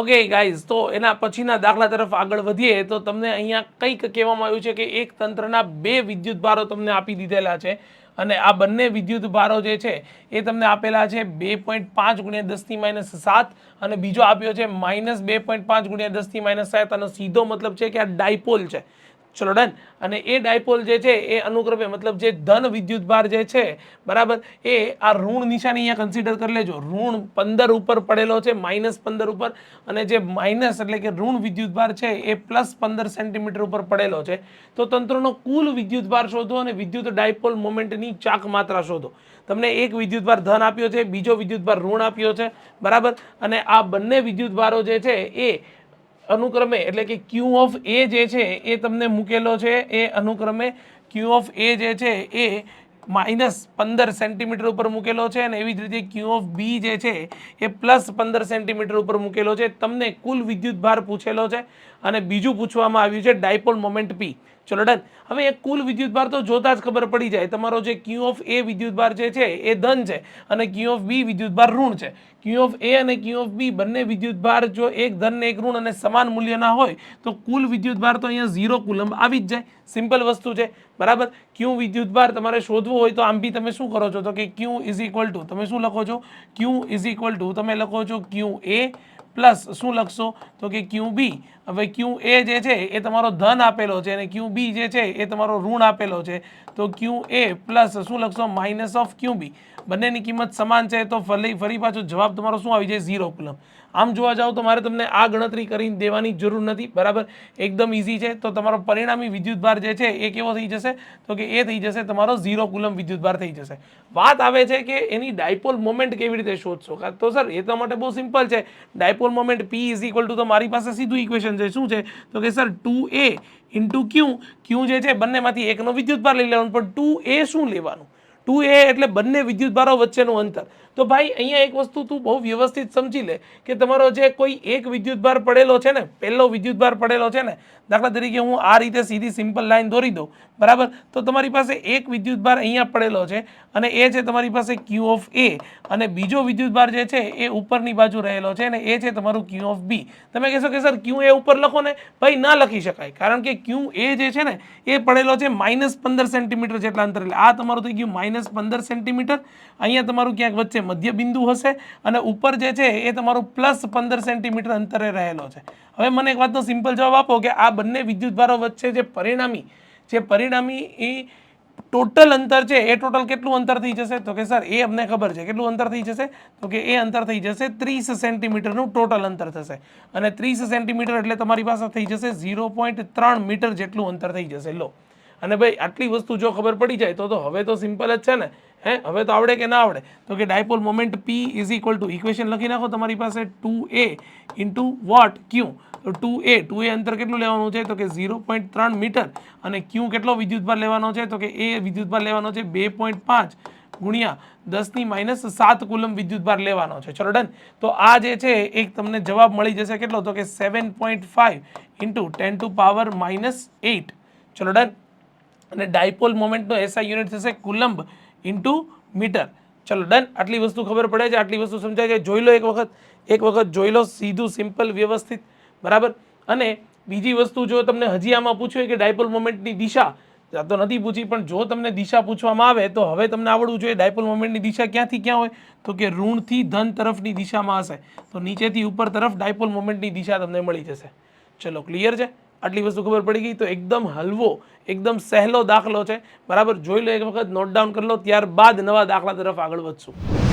Okay guys તો એના પછીના દાખલા તરફ આગળ વધીએ તો તમને અહીંયા કંઈક કહેવામાં આવ્યું છે કે એક તંત્રના બે વિદ્યુત ભારો તમને આપી દીધેલા છે અને આ બંને વિદ્યુત ભારો જે છે એ તમને આપેલા છે બે પોઈન્ટ પાંચ ગુણ્યા દસની માઇનસ સાત અને બીજો આપ્યો છે માઇનસ બે પોઈન્ટ પાંચ ગુણ્યા દસની માઇનસ સાત અને સીધો મતલબ છે કે આ ડાયપોલ છે. ચલો ડન. અને એ ડાયપોલ જે છે, એ અનુક્રમે મતલબ જે ધન વિદ્યુત ભાર જે છે, બરાબર, એ આ ઋણ નિશાની અહીંયા કન્સિડર કરી લેજો. ઋણ પંદર ઉપર પડેલો છે માઇનસ પંદર ઉપર, અને જે માઇનસ એટલે કે ઋણ વિદ્યુત ભાર છે, એ પ્લસ પંદર સેન્ટીમીટર ઉપર પડેલો છે. તો તંત્રનો કુલ વિદ્યુત ભાર શોધો અને વિદ્યુત ડાયપોલ મોમેન્ટની ચાક માત્રા શોધો. તમને એક વિદ્યુતભાર ધન આપ્યો છે, બીજો વિદ્યુતભાર ઋણ આપ્યો છે, બરાબર, અને આ બંને વિદ્યુત ભારો જે છે, એ અનુક્રમે, એટલે કે ક્યુ ઓફ એ જે છે એ તમને મૂકેલો છે, એ અનુક્રમે ક્યુ ઓફ એ જે છે એ માઇનસ પંદર સેન્ટીમીટર ઉપર મૂકેલો છે અને એવી જ રીતે ક્યુ ઓફ બી જે છે એ પ્લસ પંદર સેન્ટીમીટર ઉપર મૂકેલો છે. તમને કુલ વિદ્યુત ભાર પૂછેલો છે અને બીજું પૂછવામાં આવ્યું છે ડાયપોલ મોમેન્ટ પી ચલો ડન. હવે એ કુલ વિદ્યુત ભાર તો જોતા જ ખબર પડી જાય. તમારો જે ક્યુ ઓફ એ વિદ્યુત ભાર જે છે એ ધન છે અને ક્યુ ઓફ બી વિદ્યુત ભાર ઋણ છે. ક્યુ ઓફ એ અને ક્યુ ઓફ બી બંને વિદ્યુતભાર જો એક ધન ને એક ઋણ અને સમાન મૂલ્યના હોય, તો કુલ વિદ્યુતભાર તો અહીંયા ઝીરો કુલંબ આવી જ જાય. સિમ્પલ વસ્તુ છે. બરાબર? ક્યુ વિદ્યુતભાર તમારે શોધવો હોય તો આમ બી તમે શું કરો છો? તો કે ક્યુ ઇઝ ઇક્વલ ટુ તમે શું લખો છો? ક્યુ ઇઝ ઇક્વલ ટુ તમે લખો છો ક્યુ એ પ્લસ શું લખશો? તો કે ક્યુ બી. હવે ક્યુ એ જે છે, એ તમારો ધન આપેલો છે અને ક્યુ બી જે છે, એ તમારો ઋણ આપેલો છે. તો ક્યુ એ પ્લસ શું લખશો? Minus of Q B. બંનેની કિંમત સમાન છે, તો ફરી ફરી પાછો જવાબ તમારો શું આવી જાય? ઝીરો કુલમ આમ જોવા જાઓ તો મારે તમને આ ગણતરી કરીને દેવાની જરૂર નથી, બરાબર? એકદમ ઇઝી છે. તો તમારો પરિણામી વિદ્યુતભાર જે છે એ કેવો થઈ જશે? તો કે એ થઈ જશે, તમારો ઝીરો કુલમ વિદ્યુતભાર થઈ જશે. વાત આવે છે કે એની ડાયપોલ મોમેન્ટ કેવી રીતે શોધશો? તો સર એ તો માટે બહુ સિમ્પલ છે. Dipole moment P is equal to તો મારી પાસે સીધું ઇક્વેશન છે. શું છે? તો કે sir two A into Q Q જે છે, બંનેમાંથી એકનો વિદ્યુતભાર લઈ લેવાનો, પણ ટુ એ શું લેવાનું? ટુ એ એટલે બંને વિદ્યુત ભારો વચ્ચેનું અંતર. તો ભાઈ, અહીંયા એક વસ્તુ તું બહુ વ્યવસ્થિત સમજી લે કે તમારો જે કોઈ એક વિદ્યુતભાર પડેલો છે ને, પહેલો વિદ્યુતભાર પડેલો છે ને, દાખલા તરીકે હું આ રીતે સીધી સિમ્પલ લાઇન દોરી દઉં, બરાબર? તો તમારી પાસે એક વિદ્યુત ભાર અહીંયા પડેલો છે અને એ છે તમારી પાસે ક્યુ ઓફ એ અને બીજો વિદ્યુતભાર જે છે એ ઉપરની બાજુ રહેલો છે અને એ છે તમારું ક્યુ ઓફ બી તમે કહેશો કે સર ક્યુ એ ઉપર લખો ને? ભાઈ, ના લખી શકાય, કારણ કે ક્યુ એ જે છે ને, એ પડેલો છે માઇનસ પંદર સેન્ટીમીટર જેટલા અંતર. એટલે આ તમારું થઈ ગયું માઇનસ પંદર સેન્ટીમીટર અહીંયા તમારું ક્યાંક વચ્ચે મધ્ય બિંદુ હશે અને ઉપર જે છે એ તમારું પ્લસ પંદર સેન્ટીમીટર અંતરે રહેલો છે. હવે મને એક વાતનો સિમ્પલ જવાબ આપો કે આ બંને વિદ્યુત ભારો વચ્ચે જે પરિણામી જે પરિણામી એ ટોટલ અંતર છે, એ ટોટલ કેટલું અંતર થઈ જશે? તો કે સર એ અમને ખબર છે. કેટલું અંતર થઈ જશે? તો કે એ અંતર થઈ જશે ત્રીસ સેન્ટીમીટરનું ટોટલ અંતર થશે. અને ત્રીસ સેન્ટીમીટર એટલે તમારી પાસે થઈ જશે ઝીરો પોઈન્ટ ત્રણ મીટર જેટલું અંતર થઈ જશે. લો. અને ભાઈ, આટલી વસ્તુ જો ખબર પડી જાય, તો તો હવે તો સિમ્પલ જ છે ને. હે, હવે તો આવડે કે ના આવડે? તો કે dipole moment P is equal to equation લખી નાખો તમારી પાસે two A into what Q તો ટુ એ ટુ એ અંતર કેટલું લેવાનું છે? તો કે ઝીરો પોઈન્ટ ત્રણ મીટર. અને ક્યુ કેટલો વિદ્યુતભાર લેવાનો છે? તો કે એ વિદ્યુતભાર લેવાનો છે બે પોઈન્ટ પાંચ ગુણ્યા દસની માઇનસ સાત કુલમ વિદ્યુતભાર લેવાનો છે. ચલો ડન તો આ જે છે, એક તમને જવાબ મળી જશે કેટલો? તો કે seven point five into ten to power minus eight ચલો ડન અને ડાયપોલ મોમેન્ટનો એસઆઈ યુનિટ થશે કુલંબ ઇન્ટુ મીટર ચલો ડન આટલી વસ્તુ ખબર પડે છે. આટલી વસ્તુ સમજાય છે. જોઈ લો એક વખત. એક વખત જોઈ લો સીધું સિમ્પલ વ્યવસ્થિત. બરાબર? અને બીજી વસ્તુ જો તમને હજી આમાં પૂછ્યું કે ડાયપોલ મોમેન્ટની દિશા તો નથી પૂછી, પણ જો તમને દિશા પૂછવામાં આવે, તો હવે તમને આવડવું જોઈએ ડાયપોલ મોમેન્ટની દિશા ક્યાંથી ક્યાં હોય? તો કે ઋણથી ધન તરફની દિશામાં હશે. તો નીચેથી ઉપર તરફ ડાયપોલ મોમેન્ટની દિશા તમને મળી જશે. ચલો ક્લિયર છે? આટલી વસ્તુ ખબર પડી ગઈ તો એકદમ હલવો, એકદમ સહેલો દાખલો છે. બરાબર, જોઈ લો એક વખત નોટ ડાઉન કરી લો, ત્યારબાદ નવા દાખલા તરફ આગળ વધશું.